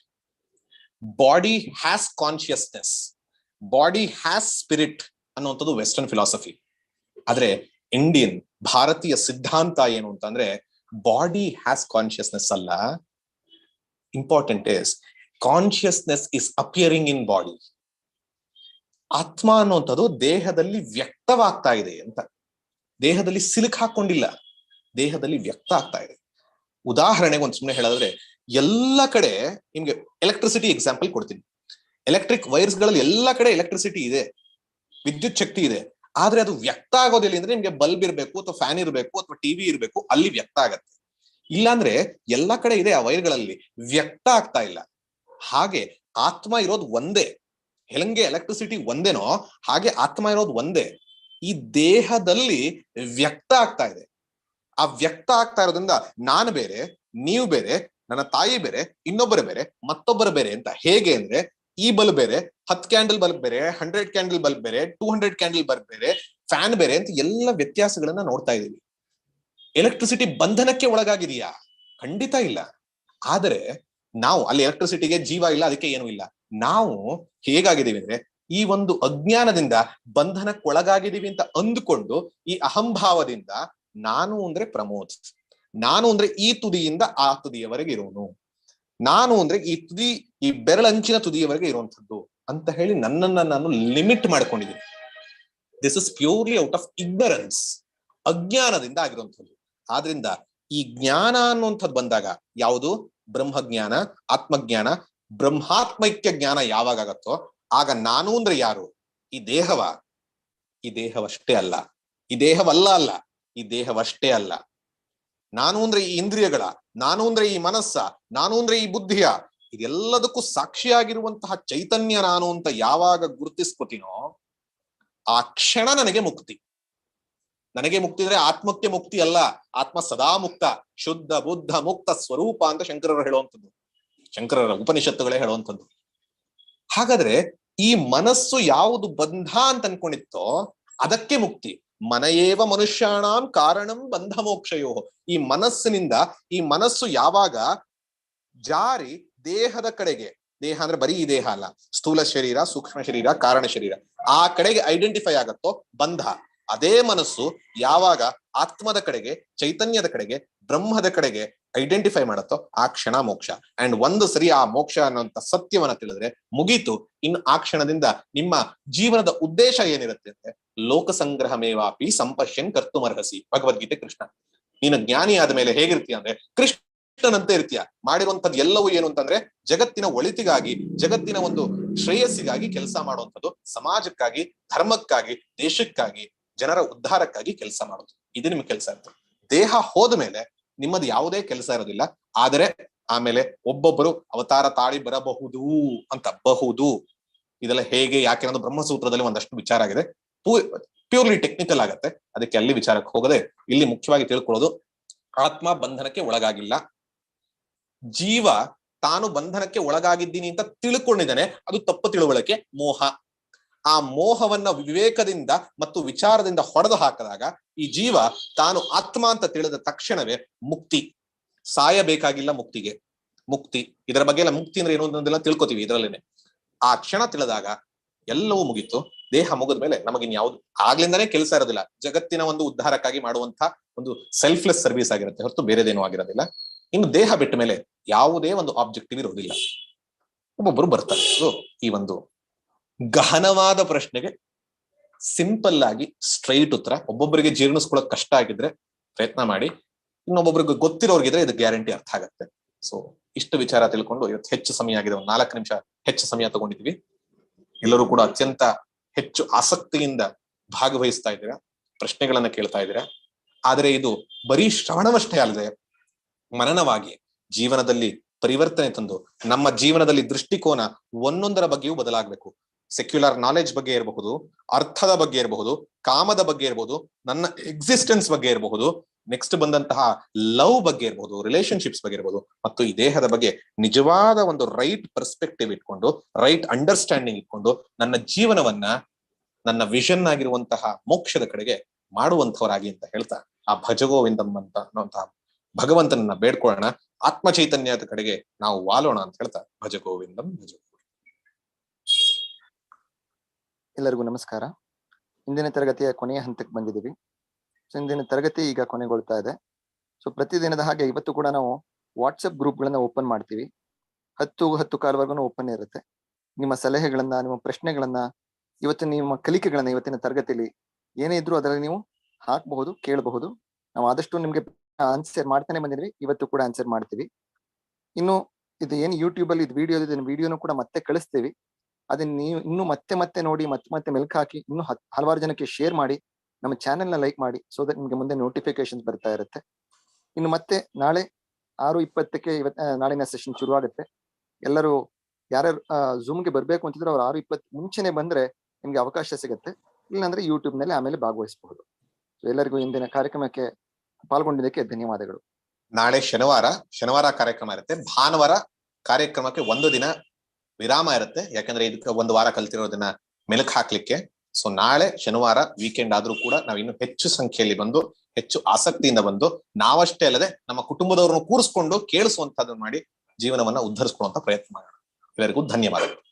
body has consciousness body has spirit ಅನ್ನುವಂಥದ್ದು ವೆಸ್ಟರ್ನ್ ಫಿಲಾಸಫಿ ಆದ್ರೆ ಇಂಡಿಯನ್ ಭಾರತೀಯ ಸಿದ್ಧಾಂತ ಏನು ಅಂತಂದ್ರೆ ಬಾಡಿ ಹ್ಯಾಸ್ ಕಾನ್ಶಿಯಸ್ನೆಸ್ ಅಲ್ಲ. Important is consciousness is appearing in body ಆತ್ಮ ಅನ್ನುವಂಥದ್ದು ದೇಹದಲ್ಲಿ ವ್ಯಕ್ತವಾಗ್ತಾ ಇದೆ ಅಂತ. ದೇಹದಲ್ಲಿ ಸಿಲುಕ್ ಹಾಕೊಂಡಿಲ್ಲ. ದೇಹದಲ್ಲಿ ವ್ಯಕ್ತ ಆಗ್ತಾ ಇದೆ. ಉದಾಹರಣೆಗೆ ಒಂದು ಸುಮ್ಮನೆ ಹೇಳಿದ್ರೆ ಎಲ್ಲ ಕಡೆ ನಿಮ್ಗೆ ಎಲೆಕ್ಟ್ರಿಸಿಟಿ ಎಕ್ಸಾಂಪಲ್ ಕೊಡ್ತೀನಿ. ಎಲೆಕ್ಟ್ರಿಕ್ ವೈರ್ಸ್ಗಳಲ್ಲಿ ಎಲ್ಲ ಕಡೆ ಎಲೆಕ್ಟ್ರಿಸಿಟಿ ಇದೆ. ವಿದ್ಯುತ್ ಶಕ್ತಿ ಇದೆ. ಆದ್ರೆ ಅದು ವ್ಯಕ್ತ ಆಗೋದಿಲ್ಲ ಅಂದ್ರೆ ನಿಮ್ಗೆ ಬಲ್ಬ್ ಇರಬೇಕು ಅಥವಾ ಫ್ಯಾನ್ ಇರಬೇಕು ಅಥವಾ ಟಿವಿ ಇರಬೇಕು, ಅಲ್ಲಿ ವ್ಯಕ್ತ ಆಗತ್ತೆ. ಇಲ್ಲಾಂದ್ರೆ ಎಲ್ಲಾ ಕಡೆ ಇದೆ ಆ ವೈರ್ಗಳಲ್ಲಿ, ವ್ಯಕ್ತ ಆಗ್ತಾ ಇಲ್ಲ. ಹಾಗೆ ಆತ್ಮ ಇರೋದು ಒಂದೇ, ಹೆಲಂಗೆ ಎಲೆಕ್ಟ್ರಿಸಿಟಿ ಒಂದೇನೋ, ಹಾಗೆ ಆತ್ಮ ಇರೋದು ಒಂದೇ. ಈ ದೇಹದಲ್ಲಿ ವ್ಯಕ್ತ ಆಗ್ತಾ ಇದೆ. ಆ ವ್ಯಕ್ತ ಆಗ್ತಾ ಇರೋದ್ರಿಂದ ನಾನು ಬೇರೆ, ನೀವು ಬೇರೆ, ನನ್ನ ತಾಯಿ ಬೇರೆ, ಇನ್ನೊಬ್ಬರು ಬೇರೆ, ಮತ್ತೊಬ್ಬರು ಬೇರೆ ಅಂತ ಹೇಗೆ ಅಂದ್ರೆ ಈ ಬಲ್ಬ್ ಬೇರೆ ಹತ್ ಕ್ಯಾಂಡಲ್ ಬಲ್ಬ್ ಬೇರೆ ಹಂಡ್ರೆಡ್ ಕ್ಯಾಂಡಲ್ ಬಲ್ಬ್ ಬೇರೆ ಟೂ ಹಂಡ್ರೆಡ್ ಕ್ಯಾಂಡಲ್ ಬಲ್ಬ್ ಬೇರೆ ಫ್ಯಾನ್ ಬೇರೆ ಅಂತ ಎಲ್ಲ ವ್ಯತ್ಯಾಸಗಳನ್ನ ನೋಡ್ತಾ ಇದೀವಿ. ಎಲೆಕ್ಟ್ರಿಸಿಟಿ ಬಂಧನಕ್ಕೆ ಒಳಗಾಗಿದೆಯಾ? ಖಂಡಿತ ಇಲ್ಲ. ಆದರೆ ನಾವು, ಅಲ್ಲಿ ಎಲೆಕ್ಟ್ರಿಸಿಟಿಗೆ ಜೀವ ಇಲ್ಲ, ಅದಕ್ಕೆ ಏನೂ ಇಲ್ಲ. ನಾವು ಹೇಗಾಗಿದ್ದೀವಿ ಅಂದ್ರೆ, ಈ ಒಂದು ಅಜ್ಞಾನದಿಂದ ಬಂಧನಕ್ಕೆ ಒಳಗಾಗಿದ್ದೀವಿ ಅಂತ ಅಂದುಕೊಂಡು ಈ ಅಹಂಭಾವದಿಂದ ನಾನು ಅಂದ್ರೆ ಪ್ರಮೋದ್, ನಾನು ಅಂದ್ರೆ ಈ ತುದಿಯಿಂದ ಆ ತುದಿಯವರೆಗೆ ಇರೋನು. ನಾನು ಅಂದ್ರೆ ಈ ತುದಿ ಈ ಬೆರಳಂಚಿನ ತುದಿಯವರೆಗೆ ಇರುವಂತದ್ದು ಅಂತ ಹೇಳಿ ನನ್ನನ್ನ ನಾನು ಲಿಮಿಟ್ ಮಾಡ್ಕೊಂಡಿದ್ದೀನಿ. This is purely out of ignorance ಅಜ್ಞಾನದಿಂದ ಆಗಿರುವಂಥದ್ದು. ಆದ್ರಿಂದ ಈ ಜ್ಞಾನ ಅನ್ನುವಂಥದ್ದು ಬಂದಾಗ ಯಾವುದು? ಬ್ರಹ್ಮಜ್ಞಾನ, ಆತ್ಮಜ್ಞಾನ, ಬ್ರಹ್ಮಾತ್ಮೈಕ್ಯ ಜ್ಞಾನ ಯಾವಾಗ ಆಗತ್ತೋ, ಆಗ ನಾನು ಅಂದ್ರೆ ಯಾರು? ಈ ದೇಹವ. ಈ ದೇಹವಷ್ಟೇ ಅಲ್ಲ. ಈ ದೇಹವಲ್ಲ ಅಲ್ಲ. ಈ ದೇಹವಷ್ಟೇ ಅಲ್ಲ. ನಾನು ಅಂದ್ರೆ ಈ ಇಂದ್ರಿಯಗಳ, ನಾನು ಅಂದ್ರೆ ಈ ಮನಸ್ಸ, ನಾನು ಅಂದ್ರೆ ಈ ಬುದ್ಧಿಯ ಇದೆಲ್ಲದಕ್ಕೂ ಸಾಕ್ಷಿಯಾಗಿರುವಂತಹ ಚೈತನ್ಯ ನಾನು ಅಂತ ಯಾವಾಗ ಗುರುತಿಸ್ಕೊತೀನೋ, ಆ ಕ್ಷಣ ನನಗೆ ಮುಕ್ತಿ. ನನಗೆ ಮುಕ್ತಿ ಅಂದ್ರೆ ಆತ್ಮಕ್ಕೆ ಮುಕ್ತಿ ಅಲ್ಲ, ಆತ್ಮ ಸದಾ ಮುಕ್ತ, ಶುದ್ಧ, ಬುದ್ಧ, ಮುಕ್ತ ಸ್ವರೂಪ ಅಂತ ಶಂಕರರು ಹೇಳುವಂಥದ್ದು. ಶಂಕರರ ಉಪನಿಷತ್ತುಗಳೇ ಹೇಳುವಂಥದ್ದು. ಹಾಗಾದ್ರೆ ಈ ಮನಸ್ಸು ಯಾವುದು ಬಂಧ ಅಂತ ಅನ್ಕೊಂಡಿತ್ತೋ, ಅದಕ್ಕೆ ಮುಕ್ತಿ. ಮನೆಯೇವ ಮನುಷ್ಯಾಣಾಂ ಕಾರಣಂ ಬಂಧ ಮೋಕ್ಷಯೋ ಈ ಮನಸ್ಸಿನಿಂದ ಈ ಮನಸ್ಸು ಯಾವಾಗ ಜಾರಿ ದೇಹದ ಕಡೆಗೆ, ದೇಹ ಅಂದ್ರೆ ಬರೀ ಈ ದೇಹ ಅಲ್ಲ, ಸ್ಥೂಲ ಶರೀರ, ಸೂಕ್ಷ್ಮ ಶರೀರ, ಕಾರಣ ಶರೀರ, ಆ ಕಡೆಗೆ ಐಡೆಂಟಿಫೈ ಆಗತ್ತೋ ಬಂಧ. ಅದೇ ಮನಸ್ಸು ಯಾವಾಗ ಆತ್ಮದ ಕಡೆಗೆ, ಚೈತನ್ಯದ ಕಡೆಗೆ, ಬ್ರಹ್ಮದ ಕಡೆಗೆ ಐಡೆಂಟಿಫೈ ಮಾಡತ್ತೋ ಆ ಕ್ಷಣ ಮೋಕ್ಷ. ಅಂಡ್ ಒಂದು ಸರಿ ಆ ಮೋಕ್ಷ ಅನ್ನುವಂತ ಸತ್ಯವನ್ನ ತಿಳಿದ್ರೆ ಮುಗೀತು. ಇನ್ನು ಆ ಕ್ಷಣದಿಂದ ನಿಮ್ಮ ಜೀವನದ ಉದ್ದೇಶ ಏನಿರುತ್ತೆ ಅಂದ್ರೆ ಲೋಕ ಸಂಗ್ರಹಮೇವಾಪಿ ಸಂಪಶ್ಯನ್ ಕರ್ತುಮರ್ಹಸಿ. ಭಗವದ್ಗೀತೆ ಕೃಷ್ಣ. ನೀನು ಜ್ಞಾನಿ ಆದ ಮೇಲೆ ಹೇಗಿರ್ತೀಯ ಅಂದ್ರೆ ಕೃಷ್ಣನಂತೆ ಇರ್ತೀಯ? ಮಾಡಿರುವಂತದ್ದು ಎಲ್ಲವೂ ಏನು ಅಂತಂದ್ರೆ ಜಗತ್ತಿನ ಒಳಿತಿಗಾಗಿ, ಜಗತ್ತಿನ ಒಂದು ಶ್ರೇಯಸ್ಸಿಗಾಗಿ ಕೆಲಸ ಮಾಡುವಂಥದ್ದು, ಸಮಾಜಕ್ಕಾಗಿ, ಧರ್ಮಕ್ಕಾಗಿ, ದೇಶಕ್ಕಾಗಿ, ಜನರ ಉದ್ಧಾರಕ್ಕಾಗಿ ಕೆಲಸ ಮಾಡೋದು ಇದು ನಿಮ್ಗೆ ಕೆಲಸ ಇರ್ತದೆ ದೇಹ ಹೋದ ಮೇಲೆ ನಿಮ್ಮದು ಯಾವುದೇ ಕೆಲಸ ಇರೋದಿಲ್ಲ. ಆದರೆ ಆಮೇಲೆ ಒಬ್ಬೊಬ್ಬರು ಅವತಾರ ತಾಳಿ ಬರಬಹುದು ಅಂತ ಬಹುದು ಇದೆಲ್ಲ ಹೇಗೆ, ಯಾಕೆ ಅನ್ನೋದು ಬ್ರಹ್ಮಸೂತ್ರದಲ್ಲಿ ಒಂದಷ್ಟು ವಿಚಾರ ಆಗಿದೆ. ಪ್ಯೂರ್ಲಿ ಟೆಕ್ನಿಕಲ್ ಆಗತ್ತೆ. ಅದಕ್ಕೆ ಅಲ್ಲಿ ವಿಚಾರಕ್ಕೆ ಹೋಗದೆ ಇಲ್ಲಿ ಮುಖ್ಯವಾಗಿ ತಿಳ್ಕೊಳ್ಳೋದು ಆತ್ಮ ಬಂಧನಕ್ಕೆ ಒಳಗಾಗಿಲ್ಲ. ಜೀವ ತಾನು ಬಂಧನಕ್ಕೆ ಒಳಗಾಗಿದ್ದೀನಿ ಅಂತ ತಿಳ್ಕೊಂಡಿದ್ದಾನೆ, ಅದು ತಪ್ಪು ತಿಳುವಳಿಕೆ ಮೋಹ. ಆ ಮೋಹವನ್ನ ವಿವೇಕದಿಂದ ಮತ್ತು ವಿಚಾರದಿಂದ ಹೊಡೆದು ಹಾಕಿದಾಗ ಈ ಜೀವ ತಾನು ಆತ್ಮ ಅಂತ ತಿಳಿದ ತಕ್ಷಣವೇ ಮುಕ್ತಿ. ಸಾಯಬೇಕಾಗಿಲ್ಲ ಮುಕ್ತಿಗೆ. ಮುಕ್ತಿ. ಇದರ ಬಗ್ಗೆ ಎಲ್ಲ ಮುಕ್ತಿ ಅಂದ್ರೆ ಏನು ಅನ್ನೋದೆಲ್ಲ ತಿಳ್ಕೊತೀವಿ ಇದರಲ್ಲೇನೆ. ಆ ಕ್ಷಣ ತಿಳಿದಾಗ ಎಲ್ಲವೂ ಮುಗೀತು. ದೇಹ ಮುಗಿದ ಮೇಲೆ ನಮಗಿನ್ ಯಾವ್ದು ಆಗ್ಲಿಂದಾನೇ ಕೆಲಸ ಇರೋದಿಲ್ಲ. ಜಗತ್ತಿನ ಒಂದು ಉದ್ಧಾರಕ್ಕಾಗಿ ಮಾಡುವಂತ ಒಂದು ಸೆಲ್ಫ್ಲೆಸ್ ಸರ್ವಿಸ್ ಆಗಿರುತ್ತೆ ಹೊರತು ಬೇರೆದೇನೂ ಆಗಿರೋದಿಲ್ಲ. ಇನ್ನು ದೇಹ ಬಿಟ್ಟ ಮೇಲೆ ಯಾವುದೇ ಒಂದು ಆಬ್ಜೆಕ್ಟಿವ್ ಇರೋದಿಲ್ಲ ಒಬ್ಬೊಬ್ಬರು ಬರ್ತಾರೆ. ಸೊ ಈ ಒಂದು ಗಹನವಾದ ಪ್ರಶ್ನೆಗೆ ಸಿಂಪಲ್ ಆಗಿ ಸ್ಟ್ರೈಟ್ ಉತ್ತರ. ಒಬ್ಬೊಬ್ಬರಿಗೆ ಜೀರ್ಣಿಸ್ಕೊಳ್ಳೋಕ್ ಕಷ್ಟ ಆಗಿದ್ರೆ ಪ್ರಯತ್ನ ಮಾಡಿ. ಇನ್ನೊಬ್ಬೊಬ್ರಿಗೆ ಗೊತ್ತಿರೋರ್ಗಿದ್ರೆ ಇದು ಗ್ಯಾರಂಟಿ ಅರ್ಥ ಆಗತ್ತೆ. ಸೊ ಇಷ್ಟು ವಿಚಾರ ತಿಳ್ಕೊಂಡು ಇವತ್ತು ಹೆಚ್ಚು ಸಮಯ ಆಗಿದೆ. ಒಂದು ನಾಲ್ಕು ನಿಮಿಷ ಹೆಚ್ಚು ಸಮಯ ತಗೊಂಡಿದ್ವಿ. ಎಲ್ಲರೂ ಕೂಡ ಅತ್ಯಂತ ಹೆಚ್ಚು ಆಸಕ್ತಿಯಿಂದ ಭಾಗವಹಿಸ್ತಾ ಇದ್ದೀರಾ. ಪ್ರಶ್ನೆಗಳನ್ನ ಕೇಳ್ತಾ ಇದ್ದೀರಾ. ಆದರೆ ಇದು ಬರೀ ಶ್ರವಣವಷ್ಟೇ ಅಲ್ಲದೆ ಮನನವಾಗಿ ಜೀವನದಲ್ಲಿ ಪರಿವರ್ತನೆ ತಂದು ನಮ್ಮ ಜೀವನದಲ್ಲಿ ದೃಷ್ಟಿಕೋನ ಒಂದೊಂದರ ಬಗ್ಗೆಯೂ ಬದಲಾಗಬೇಕು. ಸೆಕ್ಯುಲರ್ ನಾಲೆಜ್ ಬಗ್ಗೆ ಇರಬಹುದು, ಅರ್ಥದ ಬಗ್ಗೆ ಇರಬಹುದು, ಕಾಮದ ಬಗ್ಗೆ ಇರಬಹುದು, ನನ್ನ ಎಕ್ಸಿಸ್ಟೆನ್ಸ್ ಬಗ್ಗೆ ಇರಬಹುದು ನೆಕ್ಸ್ಟ್ ಬಂದಂತಹ ಲವ್ ಬಗ್ಗೆ ಇರಬಹುದು ರಿಲೇಶನ್ಶಿಪ್ಸ್ ಬಗ್ಗೆ ಇರಬಹುದು ಮತ್ತು ಈ ದೇಹದ ಬಗ್ಗೆ ನಿಜವಾದ ಒಂದು ರೈಟ್ ಪರ್ಸ್ಪೆಕ್ಟಿವ್ ಇಟ್ಕೊಂಡು ರೈಟ್ ಅಂಡರ್ಸ್ಟ್ಯಾಂಡಿಂಗ್ ಇಟ್ಕೊಂಡು ನನ್ನ ಜೀವನವನ್ನ, ನನ್ನ ವಿಷನ್ ಆಗಿರುವಂತಹ ಮೋಕ್ಷದ ಕಡೆಗೆ ಮಾಡುವಂತವರಾಗಿ ಅಂತ ಹೇಳ್ತಾ ಆ ಭಜಗೋವಿಂದಂ ಅಂತ ಅನ್ನುವಂತಹ ಭಗವಂತನನ್ನ ಬೇಡ್ಕೊಳ್ಳೋಣ ಆತ್ಮ ಚೈತನ್ಯದ ಕಡೆಗೆ ನಾವು ವಾಲೋಣ ಅಂತ ಹೇಳ್ತಾ ಭಜಗೋವಿಂದಂ ಭಜ ಎಲ್ಲರಿಗೂ ನಮಸ್ಕಾರ. ಇಂದಿನ ತರಗತಿಯ ಕೊನೆಯ ಹಂತಕ್ಕೆ ಬಂದಿದ್ದೀವಿ. ಸೊ ಇಂದಿನ ತರಗತಿ ಈಗ ಕೊನೆಗೊಳ್ತಾ ಇದೆ. ಸೊ ಪ್ರತಿದಿನದ ಹಾಗೆ ಇವತ್ತು ಕೂಡ ನಾವು ವಾಟ್ಸಪ್ ಗ್ರೂಪ್ಗಳನ್ನ ಓಪನ್ ಮಾಡ್ತೀವಿ. ಹತ್ತು ಹತ್ತು ಕಾಲವರೆಗೂ ಓಪನ್ ಇರುತ್ತೆ. ನಿಮ್ಮ ಸಲಹೆಗಳನ್ನ, ನಿಮ್ಮ ಪ್ರಶ್ನೆಗಳನ್ನ ಇವತ್ತು ನಿಮ್ಮ ಕಲಿಕೆಗಳನ್ನ ಇವತ್ತಿನ ತರಗತಿಯಲ್ಲಿ ಏನೇ ಇದ್ರೂ ಅದರಲ್ಲಿ ನೀವು ಹಾಕಬಹುದು, ಕೇಳಬಹುದು. ನಾವು ಆದಷ್ಟು ನಿಮ್ಗೆ ಆನ್ಸರ್ ಮಾಡ್ತಾನೆ ಬಂದಿದ್ವಿ. ಇವತ್ತು ಕೂಡ ಆನ್ಸರ್ ಮಾಡ್ತೀವಿ. ಇನ್ನು ಇದು ಏನು ಯೂಟ್ಯೂಬ್ ಅಲ್ಲಿ ಇದು ವಿಡಿಯೋ ಇದನ್ನ ವಿಡಿಯೋನು ಕೂಡ ಮತ್ತೆ ಕಳಿಸ್ತೀವಿ. ಅದನ್ನ ನೀವು ಇನ್ನು ಮತ್ತೆ ಮತ್ತೆ ನೋಡಿ, ಮತ್ತೆ ಮತ್ತೆ ಮೆಲ್ಕ್ ಹಾಕಿ, ಇನ್ನು ಹಲವಾರು ಜನಕ್ಕೆ ಶೇರ್ ಮಾಡಿ, ನಮ್ಮ ಚಾನೆಲ್ನ ಲೈಕ್ ಮಾಡಿ ಸೊ ದಟ್ ನಿಮ್ಗೆ ಮುಂದೆ ನೋಟಿಫಿಕೇಶನ್ ಬರ್ತಾ ಇರುತ್ತೆ. ಇನ್ನು ಮತ್ತೆ ನಾಳೆ ಆರು ಇಪ್ಪತ್ತಕ್ಕೆ ಇವತ್ ನಾಳಿನ ಸೆಷನ್ ಶುರು ಆಗುತ್ತೆ ಎಲ್ಲರೂ ಯಾರ್ಯಾರು ಝೂಮ್ಗೆ ಬರಬೇಕು ಅಂತಿದ್ರೆ ಅವ್ರು ಆರು ಇಪ್ಪತ್ತು ಮುಂಚೆನೆ ಬಂದ್ರೆ ನಿಮ್ಗೆ ಅವಕಾಶ ಸಿಗುತ್ತೆ. ಇಲ್ಲಾಂದ್ರೆ ಯೂಟ್ಯೂಬ್ನಲ್ಲಿ ಆಮೇಲೆ ಭಾಗವಹಿಸಬಹುದು. ಎಲ್ಲರಿಗೂ ಇಂದಿನ ಕಾರ್ಯಕ್ರಮಕ್ಕೆ ಪಾಲ್ಗೊಂಡಿದ್ದಕ್ಕೆ ಧನ್ಯವಾದಗಳು. ನಾಳೆ ಶನಿವಾರ ಶನಿವಾರ ಕಾರ್ಯಕ್ರಮ ಇರುತ್ತೆ. ಭಾನುವಾರ ಕಾರ್ಯಕ್ರಮಕ್ಕೆ ಒಂದು ದಿನ ವಿರಾಮ ಇರುತ್ತೆ. ಯಾಕಂದ್ರೆ ಇದಕ್ಕೆ ಒಂದು ವಾರ ಕಲ್ತಿರೋದನ್ನ ಮೆಲುಕು ಹಾಕ್ಲಿಕ್ಕೆ. ಸೊ ನಾಳೆ ಶನಿವಾರ ವೀಕೆಂಡ್ ಆದ್ರೂ ಕೂಡ ನಾವು ಇನ್ನು ಹೆಚ್ಚು ಸಂಖ್ಯೆಯಲ್ಲಿ ಬಂದು, ಹೆಚ್ಚು ಆಸಕ್ತಿಯಿಂದ ಬಂದು, ನಾವಷ್ಟೇ ಅಲ್ಲದೆ ನಮ್ಮ ಕುಟುಂಬದವರನ್ನು ಕೂರಿಸ್ಕೊಂಡು ಕೇಳಿಸುವಂತದನ್ನ ಮಾಡಿ ಜೀವನವನ್ನ ಉದ್ಧರಿಸ್ಕೊಳ್ಳುವಂತ ಪ್ರಯತ್ನ ಮಾಡೋಣ. ಎಲ್ಲರಿಗೂ ಧನ್ಯವಾದಗಳು.